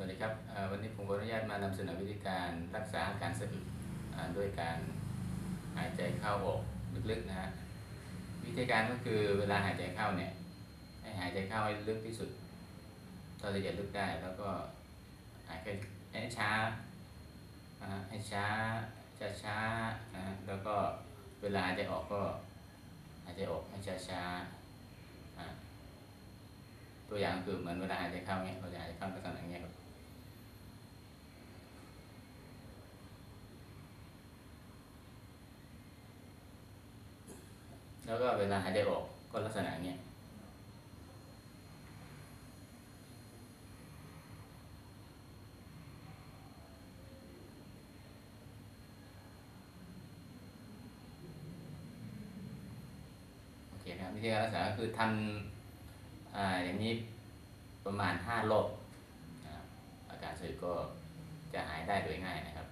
วัสดีครับวันนี้ผมขออนุญาตมานำเสนอวิธีการรักษาอาการสะอึกด้วยการหายใจเข้าออกลึกๆนะฮะวิธีการก็คือเวลาหายใจเข้าเนี่ยให้หายใจเข้าให้ลึกที่สุดเท่าที่จะลึกได้แล้วก็หายใจให้ช้าให้ช้าช้าช้านะแล้วก็เวลาหายใจออกก็หายใจออกให้ช้าช้าตัวอย่างคือเหมือนเวลาหายใจเข้าเนี่ยเราจะหายใจเข้าลักษณะอย่างเงี้ยครับ แล้วก็เวลาหายใจออกก็ลักษณะเนี้ยโอเคนะครับวิธีการรักษาก็คือทำอ่าอย่างนี้ประมาณห้ารอบอาการสะอึกก็จะหายได้โดยง่ายนะครับ